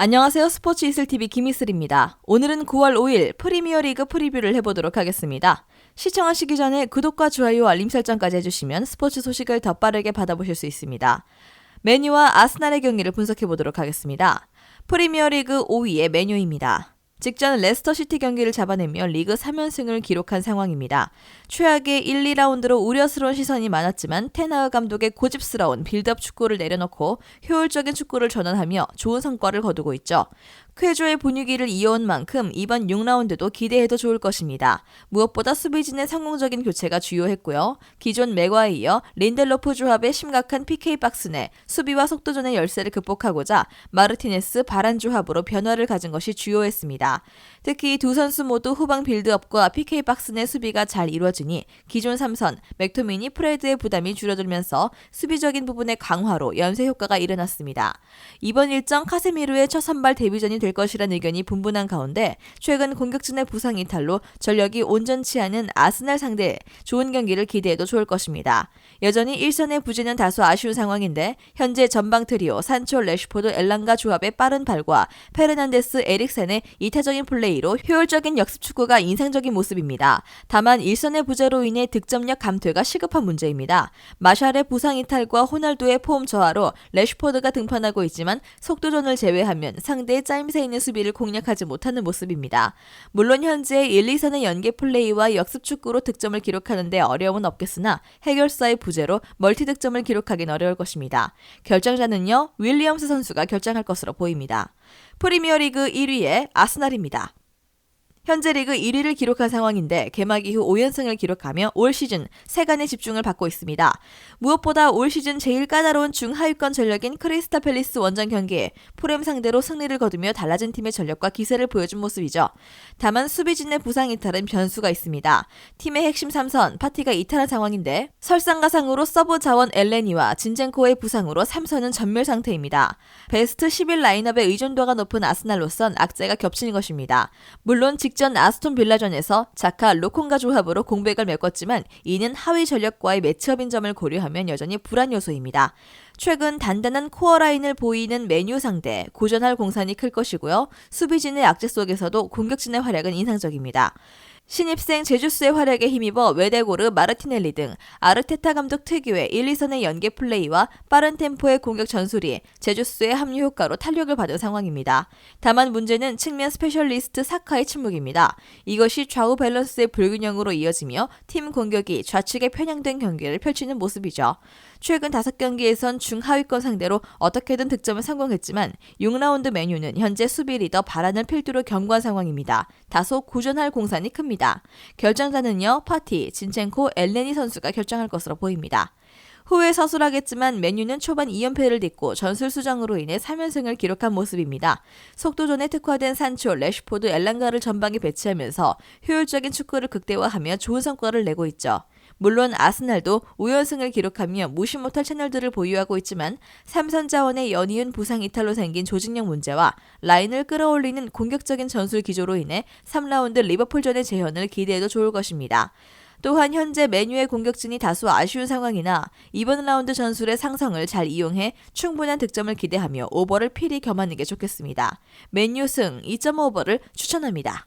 안녕하세요. 스포츠 이슬TV 김이슬입니다. 오늘은 9월 5일 프리미어리그 프리뷰를 해보도록 하겠습니다. 시청하시기 전에 구독과 좋아요, 알림 설정까지 해주시면 스포츠 소식을 더 빠르게 받아보실 수 있습니다. 메뉴와 아스날의 경기를 분석해보도록 하겠습니다. 프리미어리그 5위의 메뉴입니다. 직전 레스터시티 경기를 잡아내며 리그 3연승을 기록한 상황입니다. 최악의 1, 2라운드로 우려스러운 시선이 많았지만 테나흐 감독의 고집스러운 빌드업 축구를 내려놓고 효율적인 축구를 전환하며 좋은 성과를 거두고 있죠. 쾌조의 분위기를 이어온 만큼 이번 6라운드도 기대해도 좋을 것입니다. 무엇보다 수비진의 성공적인 교체가 주요했고요. 기존 맥과에 이어 린델로프 조합의 심각한 PK 박스 내 수비와 속도전의 열세를 극복하고자 마르티네스 바란 조합으로 변화를 가진 것이 주요했습니다. 특히 두 선수 모두 후방 빌드업과 PK 박스 내 수비가 잘 이루어지니 기존 3선 맥토미니 프레드의 부담이 줄어들면서 수비적인 부분의 강화로 연쇄 효과가 일어났습니다. 이번 일정 카세미르의 첫 선발 데뷔전이 될 것이라는 의견이 분분한 가운데 최근 공격진의 부상 이탈로 전력이 온전치 않은 아스날 상대 좋은 경기를 기대해도 좋을 것입니다. 여전히 1선의 부진은 다소 아쉬운 상황인데 현재 전방 트리오 산초 레슈포드 엘랑가 조합의 빠른 발과 페르난데스 에릭센의 이타적인 플레이로 효율적인 역습 축구가 인상적인 모습입니다. 다만 1선의 부재로 인해 득점력 감퇴가 시급한 문제입니다. 마샬의 부상 이탈과 호날두의 폼 저하로 레슈포드가 등판하고 있지만 속도전을 제외하면 상대의 짜임새 있는 수비를 공략하지 못하는 모습입니다. 물론 현재 1, 2선의 연계 플레이와 역습 축구로 득점을 기록하는데 어려움은 없겠으나 해결사의 부재로 멀티 득점을 기록하긴 어려울 것입니다. 결정자는요 윌리엄스 선수가 결정할 것으로 보입니다. 프리미어리그 1위의 아스날입니다. 현재 리그 1위를 기록한 상황인데 개막 이후 5연승을 기록하며 올 시즌 세간의 집중을 받고 있습니다. 무엇보다 올 시즌 제일 까다로운 중하위권 전력인 크리스타 팰리스 원정 경기에 프렘 상대로 승리를 거두며 달라진 팀의 전력과 기세를 보여준 모습이죠. 다만 수비진의 부상 이탈은 변수가 있습니다. 팀의 핵심 3선 파티가 이탈한 상황인데 설상가상으로 서브 자원 엘레니와 진젠코의 부상으로 3선은 전멸 상태입니다. 베스트 11 라인업의 의존도가 높은 아스날로선 악재가 겹치는 것입니다. 물론 직전 아스톤 빌라전에서 자카 로콩가 조합으로 공백을 메꿨지만 이는 하위 전력과의 매치업인 점을 고려하면 여전히 불안 요소입니다. 최근 단단한 코어 라인을 보이는 메뉴 상대 고전할 공산이 클 것이고요. 수비진의 악재 속에서도 공격진의 활약은 인상적입니다. 신입생 제주스의 활약에 힘입어 외대고르 마르티넬리 등 아르테타 감독 특유의 1, 2선의 연계 플레이와 빠른 템포의 공격 전술이 제주스의 합류 효과로 탄력을 받은 상황입니다. 다만 문제는 측면 스페셜리스트 사카의 침묵입니다. 이것이 좌우 밸런스의 불균형으로 이어지며 팀 공격이 좌측에 편향된 경기를 펼치는 모습이죠. 최근 5경기에선 중하위권 상대로 어떻게든 득점을 성공했지만 6라운드 메뉴는 현재 수비 리더 바란을 필두로 경고한 상황입니다. 다소 고전할 공산이 큽니다. 결정자는요, 파티, 진첸코, 엘레니 선수가 결정할 것으로 보입니다. 후에 서술하겠지만 메뉴는 초반 2연패를 딛고 전술 수정으로 인해 3연승을 기록한 모습입니다. 속도전에 특화된 산초, 레슈포드, 엘랑가를 전방에 배치하면서 효율적인 축구를 극대화하며 좋은 성과를 내고 있죠. 물론 아스날도 5연승을 기록하며 무시 못할 채널들을 보유하고 있지만 삼선 자원의 연이은 부상 이탈로 생긴 조직력 문제와 라인을 끌어올리는 공격적인 전술 기조로 인해 3라운드 리버풀전의 재현을 기대해도 좋을 것입니다. 또한 현재 메뉴의 공격진이 다소 아쉬운 상황이나 이번 라운드 전술의 상성을 잘 이용해 충분한 득점을 기대하며 오버를 필히 겸하는 게 좋겠습니다. 메뉴 승 2.5오버를 추천합니다.